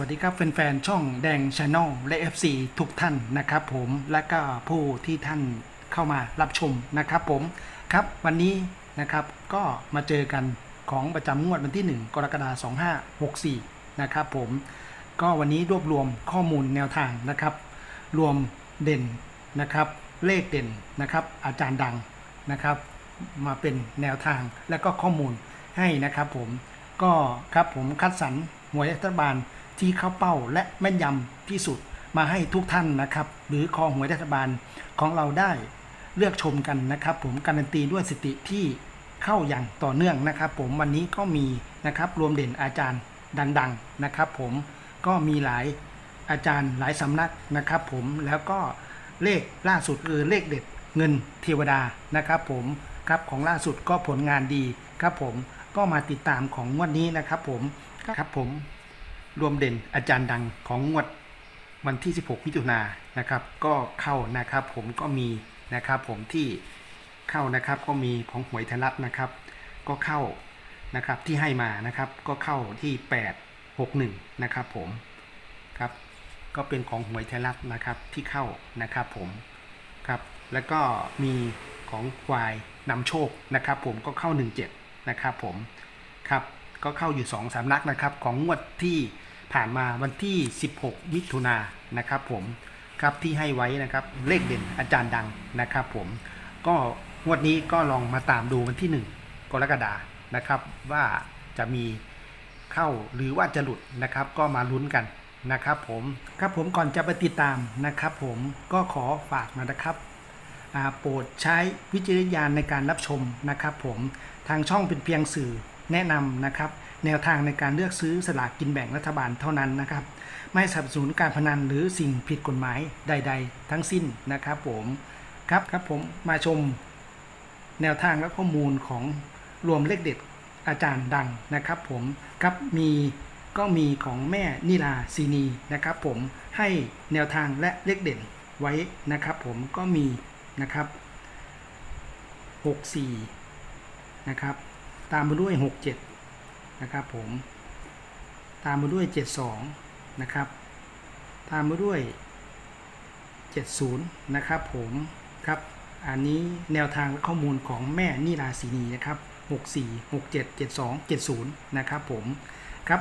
วัสดีครับแฟนๆช่องแดงชาแนลและ FC ทุกท่านนะครับผมและก็ผู้ที่ท่านเข้ามารับชมนะครับผมครับวันนี้นะครับก็มาเจอกันของประจำงวดวันที่ 1 กรกฎาคม2564 นะครับผมก็วันนี้รวบรวมข้อมูลแนวทางนะครับ รวมเด่นนะครับเลขเด่นนะครับ อาจารย์ดังนะครับ มาเป็นแนวทางและก็ข้อมูลให้นะครับผมก็ครับผมคัดสรรหวยรัฐบาล ที่เข้าเป้าและแม่นยำที่สุดมาให้ทุกท่านนะครับ หรือคอหวยรัฐบาลของเราได้เลือกชมกันนะครับ ผมการันตีด้วยสติที่เข้าอย่างต่อเนื่องนะครับ ผมวันนี้ก็มีนะครับรวมเด่นอาจารย์ดัง ๆนะครับ ผมก็มีหลายอาจารย์หลายสำนักนะครับ ผมแล้วก็เลขล่าสุดคือเลขเด็ดเงินเทวดานะครับ ผมครับของล่าสุดก็ผลงานดีครับ ผมก็มาติดตามของงวดนี้นะครับ ผมครับผม รวมเด่นอาจารย์ดังของงวดวันที่ 16 มิถุนายนนะครับ ก็เข้านะครับผมก็มีนะครับผมที่เข้านะครับก็มีของหวยไทยรัฐนะครับ ก็เข้านะครับที่ให้มานะครับก็เข้าที่ 861 นะครับผมครับก็เป็นของหวยไทยรัฐนะครับที่เข้านะครับผมครับแล้วก็มีของควายนำโชคนะครับผมก็เข้า 17 นะครับผมครับก็เข้าอยู่2สามนักนะครับของงวดที่ ผ่านมาวันที่ 16 มิถุนายนนะครับผมครับที่ให้ไว้นะครับเลขเด่นอาจารย์ดังนะครับผมก็งวดนี้ก็ลองมาตามดูวันที่ 1 กรกฎานะครับ ว่าจะมีเข้าหรือว่าจะหลุดนะครับ ก็มาลุ้นกันนะครับผมครับผมก่อนจะไปติดตามนะครับ ผมก็ขอฝากนะครับโปรดใช้วิจารณญาณในการรับชมนะครับ ผมทางช่องเป็นเพียงสื่อแนะนำนะครับ แนวทางในการเลือกซื้อสลากกินแบ่งรัฐบาลเท่านั้นนะครับ ไม่สนับสนุนการพนันหรือสิ่งผิดกฎหมายใด ๆ ทั้งสิ้นนะครับผมครับครับผมมาชมแนวทางและข้อมูลของรวมเลขเด็ดอาจารย์ดังนะครับผมครับมีก็มีของแม่นิลาซีนีนะครับผมให้แนวทางและเลขเด่นไว้นะครับผมก็มีนะครับ64นะครับตามมาด้วย 67 นะครับผมตามมาด้วย 72 นะครับ ตามมาด้วย 70 นะครับผมครับ อันนี้แนวทางและข้อมูลของแม่นิราศีนีนะครับ 64 67 72 70 นะครับผมครับ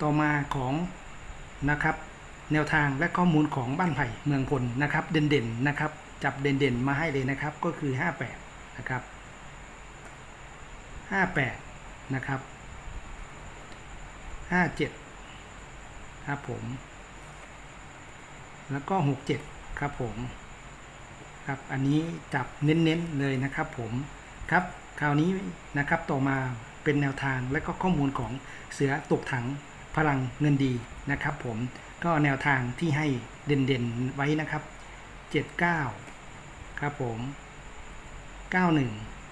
ต่อมาของนะครับแนวทางและข้อมูลของบ้านไผ่เมืองพลนะครับเด่นๆนะครับ จับเด่นๆมาให้เลยนะครับก็คือ 58 นะครับ 58 นะครับ 57ครับผม แล้วก็67ครับผมครับอันนี้จับเน้นๆเลยนะครับผมครับคราวนี้นะครับต่อมาเป็นแนวทางและก็ข้อมูลของเสือตกถังพลังเงินดีนะครับผมก็แนวทางที่ให้เด่นๆไว้นะครับ 79 ครับผม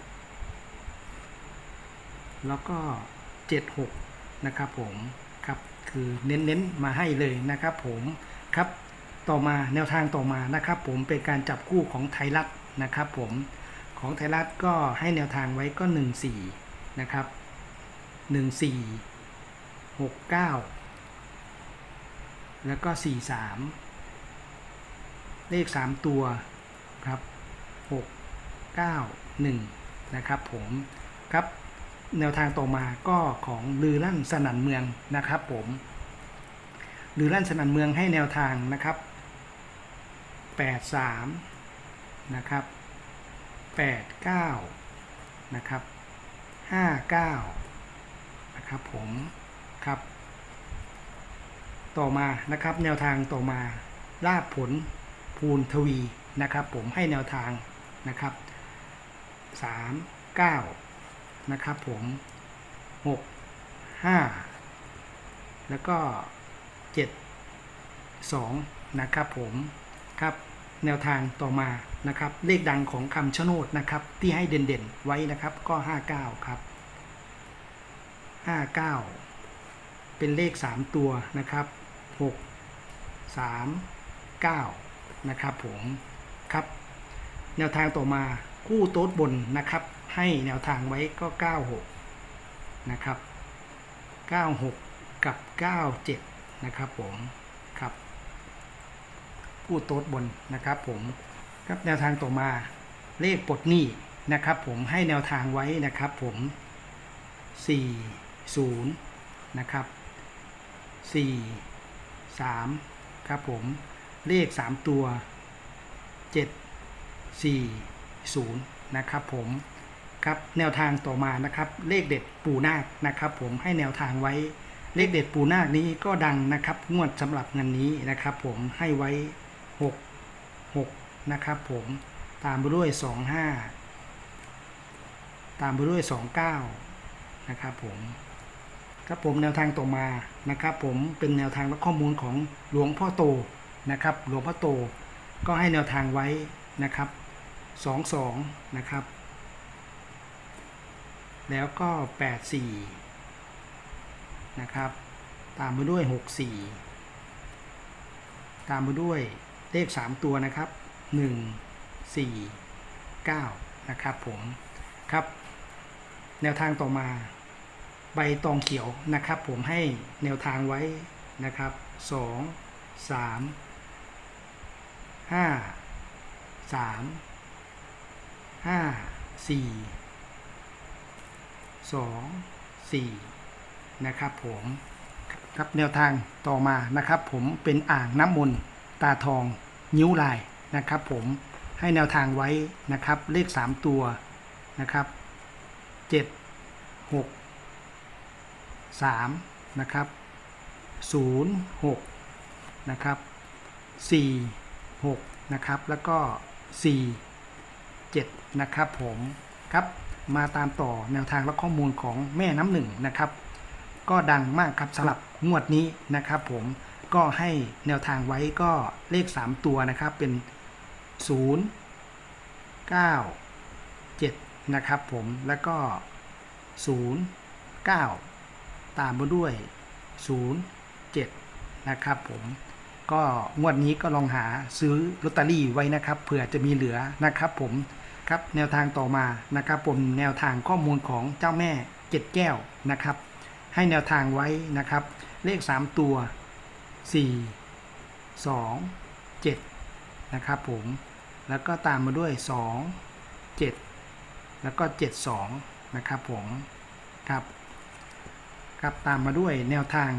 91 แล้วก็ 76 นะครับผมครับคือเน้นๆมาให้เลยนะครับผมครับต่อมาแนวทางต่อมานะครับ ผมเป็นการจับคู่ของไทยรัฐนะครับ ผมของไทยรัฐก็ให้แนวทางไว้ก็ 14 นะครับ 14 69 แล้วก็ 43 เลข 3 ตัวครับ 6 9 1 นะครับผมครับ แนวทางต่อมาก็ของลือลั่นสนั่นเมืองนะครับ ผมลือลั่นสนั่นเมืองให้แนวทางนะครับ 83 นะครับ 89 นะครับ 59 นะครับผมครับ ต่อมานะครับแนวทางต่อมาลาบผลภูนทวีนะครับ ผมให้แนวทางนะครับสามเก้า นะครับผมหกห้าแล้วก็เจ็ดสองนะครับผมครับแนวทางต่อมานะครับเลขดังของคำชะโนดนะครับที่ให้เด่นๆไว้นะครับก็ห้าเก้าครับห้าเก้าเป็นเลข 3 ตัวนะครับ 6 3 9 นะครับผมครับ แนวทางต่อมาคู่โต๊ดบนนะครับ ให้แนวทางไว้ก็ 96 นะครับ 96 กับ 97 นะครับผมครับผู้โต๊ดบนนะครับผมครับแนวทางต่อมาเลขปลดหนี้นะครับผมให้แนวทางไว้นะครับผม 40 นะครับ 4 3 ครับผมเลข 3 ตัว 7 4 0 นะครับผม ครับแนวทางต่อมานะครับ เลขเด็ดปูนาคนะครับ ผมให้แนวทางไว้เลขเด็ดปูนาคนี้ก็ดังนะครับ งวดสำหรับเงินนี้นะครับ ผมให้ไว้ 6 6นะครับ ผมตามไปด้วย 25 ตามไปด้วย 29นะครับผมครับผมแนวทางต่อมานะครับ ผมเป็นแนวทางและข้อมูลของหลวงพ่อโตนะครับ หลวงพ่อโตก็ให้แนวทางไว้นะครับ 22นะครับ แล้วก็ 84 นะครับ ตามมาด้วย 64 ตามมาด้วยเลข 3 ตัวนะครับ 1 4 9 นะครับผม ครับ แนวทางต่อมาใบตองเขียวนะครับ ผมให้แนวทางไว้นะครับ 2 3 5 3 5 4 2 4 นะครับผมครับแนวทางต่อมานะครับ ผมเป็นอ่างน้ำมนต์ตาทองนิ้วลายนะครับ ผมให้แนวทางไว้นะครับ เลข 3 ตัวนะครับ 7 6 3 นะครับ 0 6 นะครับ 4 6 นะครับ แล้วก็ 4 7 นะครับผมครับ มาตามต่อแนวทางและข้อมูลของแม่น้ำหนึ่งนะครับ ก็ดังมากครับสำหรับงวดนี้นะครับ ผมก็ให้แนวทางไว้ก็เลข 3 ตัวนะครับเป็น 0 9 7 นะครับผมแล้วก็ 0 9 ตามมาด้วย 0 7 นะครับผมก็งวดนี้ก็ลองหาซื้อลอตเตอรี่ไว้นะครับเผื่อจะมีเหลือนะครับผม ครับแนวทางต่อมานะครับผมแนวทางข้อมูลของเจ้าแม่เจ็ดแก้วนะครับ ให้แนวทางไว้นะครับ เลข 3 ตัว 4 2 7 นะครับผมแล้วก็ตามมาด้วย 2 7 แล้วก็ 72 นะครับผมครับครับตามมาด้วยแนวทาง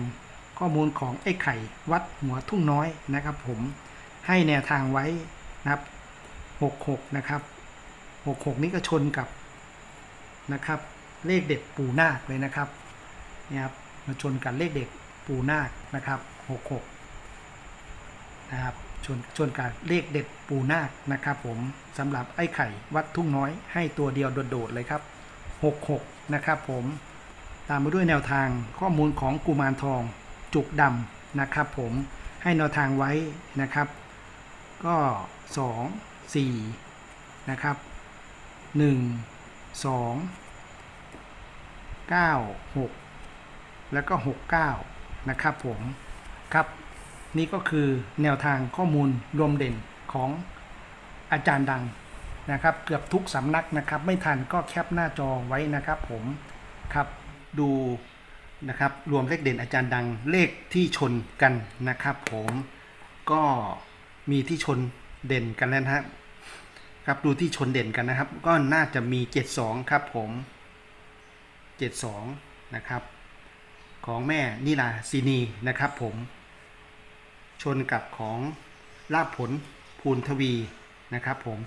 ข้อมูลของไอ้ไข่วัดหัวทุ่งน้อยนะครับผมให้แนวทางไว้นะครับ66 นะครับ 66 นี้ก็ชนกับนะครับ เลขเด็ดปูนาคเลยนะครับเนี่ยครับมาชนกับเลขเด็ดปูนาคนะครับ 66 นะครับชนชนกับเลขเด็ดปูนาคนะครับ ผมสำหรับไอ้ไข่วัดทุ่งน้อยให้ตัวเดียวโดดๆเลยครับ 66 นะครับ ผมตามมาด้วยแนวทางข้อมูลของกุมารทองจุกดำนะครับ ผมให้แนวทางไว้นะครับ ก็ 2 4 นะครับ 1 2 9 6แล้วก็69นะครับผมครับนี่ก็คือแนวทางข้อมูลรวมเด่นของอาจารย์ดังนะครับ เกือบทุกสำนักนะครับ ไม่ทันก็แคปหน้าจอไว้นะครับผมครับดูนะครับรวมเลขเด่นอาจารย์ดังเลขที่ชนกันนะครับ ผมก็มีที่ชนเด่นกันแล้วนะครับ ครับดูที่ชนเด่นกันนะครับ ก็น่าจะมี 72 ครับผม 72 นะครับ ของแม่นิลาซีนีนะครับผม ชนกับของลาบผลภูนทวีนะครับผม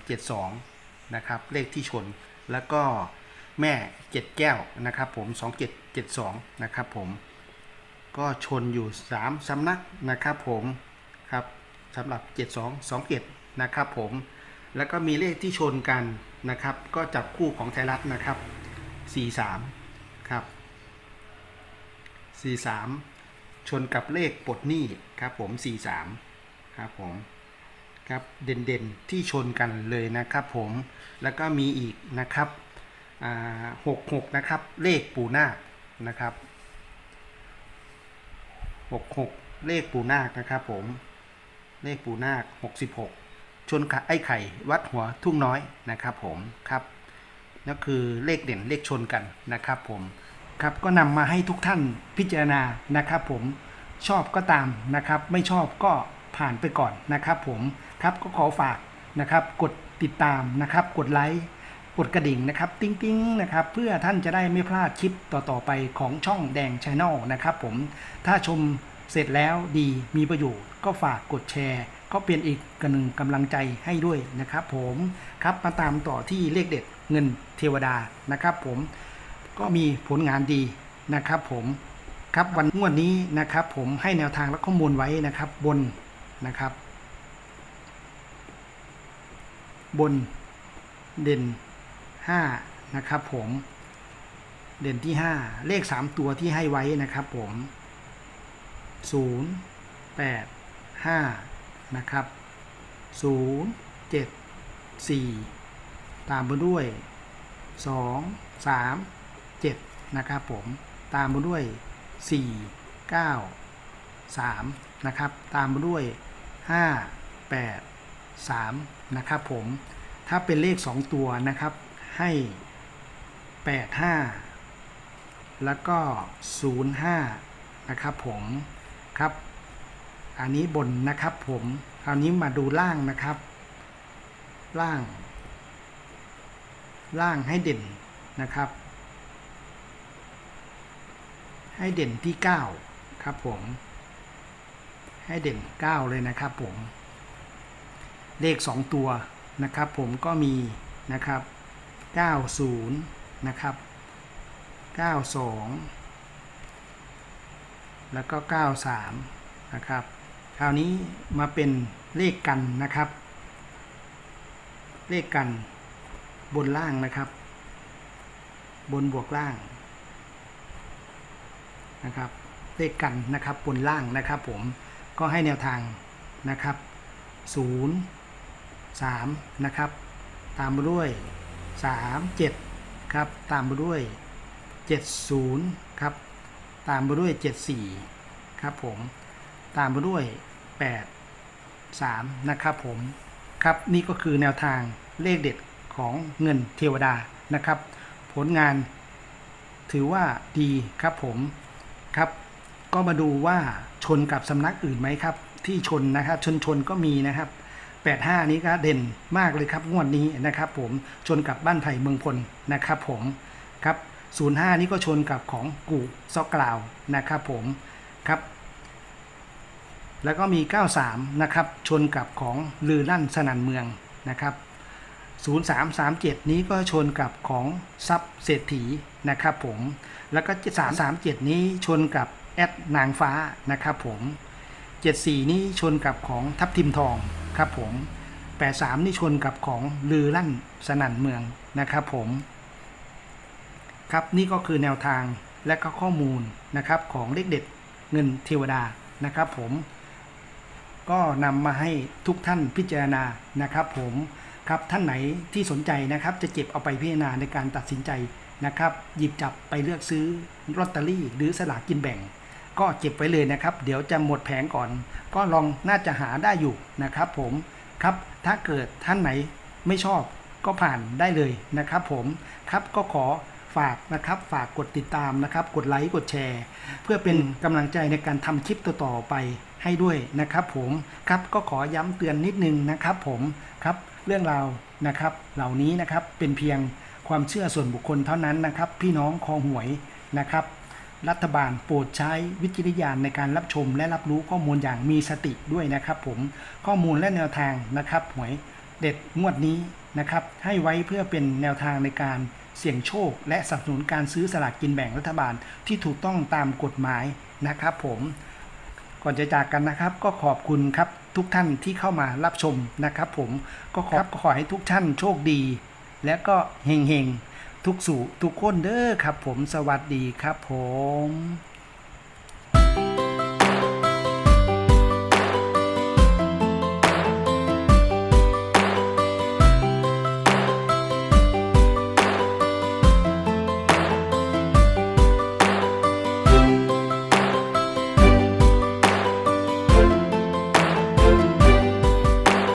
72 นะครับ เลขที่ชนแล้วก็แม่เจ็ดแก้วนะครับผม 2772 นะครับผม ก็ชนอยู่ 3สำนักนะครับผม ครับสำหรับ 72 27 นะครับผม แล้วก็มีเลขที่ชนกันนะครับ ก็จับคู่ของไทยรัฐนะครับ 43 ครับ 43 ชนกับเลขปลดหนี้ครับผม 43 ครับผมครับเด่นๆที่ชนกันเลยนะครับผมแล้วก็มีอีกนะครับอ่า66นะครับเลขปูนาคนะครับ66เลขปูนาคนะครับผมเลขปูนาค66ชนกั บไอ้ไข่วัดหัวทุ่งน้อยนะครับผมครับนั่นคือเลขเด่นเลขชนกันนะครับผมครับก็นำมาให้ทุกท่านพิจารณานะครับ ผมชอบก็ตามนะครับ ไม่ชอบก็ผ่านไปก่อนนะครับผมครับก็ขอฝากนะครับ กดติดตามนะครับ กดไลค์กดกระดิ่งนะครับ ติ้งติ้งนะครับ เพื่อท่านจะได้ไม่พลาดคลิปต่อ ๆ ไปของช่องแดงช n แนลนะครับผมถ้าชมเสร็จแล้วดีมีประโยชน์ก็ฝากกดแชร์ ก็เป็นอีกกำลังกำลังใจให้ด้วยนะครับ ผมครับมาตามต่อที่เลขเด็ดเงินเทวดานะครับ ผมก็มีผลงานดีนะครับ ผมครับวันงวดนี้นะครับ ผมให้แนวทางและข้อมูลไว้นะครับบนนะครับ บนเด่น 5 นะครับ ผมเด่นที่ 5 เลข 3 ตัวที่ให้ไว้นะครับ ผม 0 8 5 นะครับ 0 7 4 ตามมาด้วย 2 3 7 นะครับผม ตามมาด้วย 4 9 3 นะครับ ตามมาด้วย 5 8 3 นะครับผม ถ้าเป็นเลข 2 ตัวนะครับ ให้ 8 5 แล้วก็ 0 5 นะครับผม ครับ อันนี้บนนะครับผมคราวนี้มาดูล่างนะครับ ล่าง ล่างให้เด่นนะครับ ให้เด่นที่ 9 ครับผม ให้เด่น 9 เลยนะครับผม เลข 2 ตัวนะครับผมก็มีนะครับ 90 นะครับ 92 แล้วก็ 93 นะครับ คราวนี้มาเป็นเลขกันนะครับ เลขกันบนล่างนะครับ บนบวกล่างนะครับเลขกันนะครับบนล่างนะครับผมก็ให้แนวทางนะครับ 0 3 นะครับ ตามมาด้วย 3 7 ครับ ตามมาด้วย 70 ครับ ตามมาด้วย 74 ครับผม ตามมาด้วย 8 3 นะครับผมครับ นี่ก็คือแนวทางเลขเด็ดของเงินเทวดานะครับ ผลงานถือว่าดีครับผมครับ ก็มาดูว่าชนกับสำนักอื่นไหมครับ ที่ชนนะครับชนชนก็มีนะครับ85 นี้ก็เด่นมากเลยครับงวดนี้นะครับผมชนกับบ้านไผ่เมืองพลนะครับผมครับ05 นี้ก็ชนกับของกูซอกกล่าวนะครับผมครับ แล้วก็มี 93 นะครับ ชนกับของลือลั่นสนันเมืองนะครับ 0337 นี้ก็ชนกับของซับเศรษฐีนะครับผม แล้วก็ 337 นี้ชนกับแอดนางฟ้านะครับผม 74 นี้ชนกับของทับทิมทองครับผม 83 นี่ชนกับของลือลั่นสนั่นเมืองนะครับผมครับนี่ก็คือแนวทางและก็ข้อมูลนะครับของเลขเด็ดเงินเทวดานะครับผม ก็นำมาให้ทุกท่านพิจารณานะครับ ผมครับท่านไหนที่สนใจนะครับ จะเก็บเอาไปพิจารณาในการตัดสินใจนะครับ หยิบจับไปเลือกซื้อลอตเตอรี่ หรือสลากกินแบ่ง ก็เก็บไว้เลยนะครับ เดี๋ยวจะหมดแผงก่อน ก็ลองน่าจะหาได้อยู่นะครับ ผมครับถ้าเกิดท่านไหนไม่ชอบก็ผ่านได้เลยนะครับ ผมครับก็ขอ ฝากนะครับฝากกดติดตามนะครับ กดไลค์กดแชร์ เพื่อเป็นกำลังใจในการทำคลิปต่อๆไปให้ด้วยนะครับ ผมครับก็ขอย้ำเตือนนิดนึงนะครับ ผมครับเรื่องราวนะครับ เหล่านี้นะครับเป็นเพียงความเชื่อส่วนบุคคลเท่านั้นนะครับ พี่น้องคอหวยนะครับ รัฐบาลโปรดใช้วิจารณญาณในการรับชม และรับรู้ข้อมูลอย่างมีสติด้วยนะครับ ผมข้อมูลและแนวทางนะครับ หวยเด็ดงวดนี้นะครับ ให้ไว้เพื่อเป็นแนวทางในการ เสี่ยงโชค และสนับสนุนการซื้อสลากกินแบ่งรัฐบาลที่ถูกต้องตามกฎหมายนะครับผมก่อนจะจากกันนะครับ ก็ขอบคุณครับทุกท่านที่เข้ามารับชมนะครับผมก็ขอขอให้ทุกท่านโชคดี และก็เฮงเฮงทุกสู่ทุกคนเด้อครับผมสวัสดีครับผม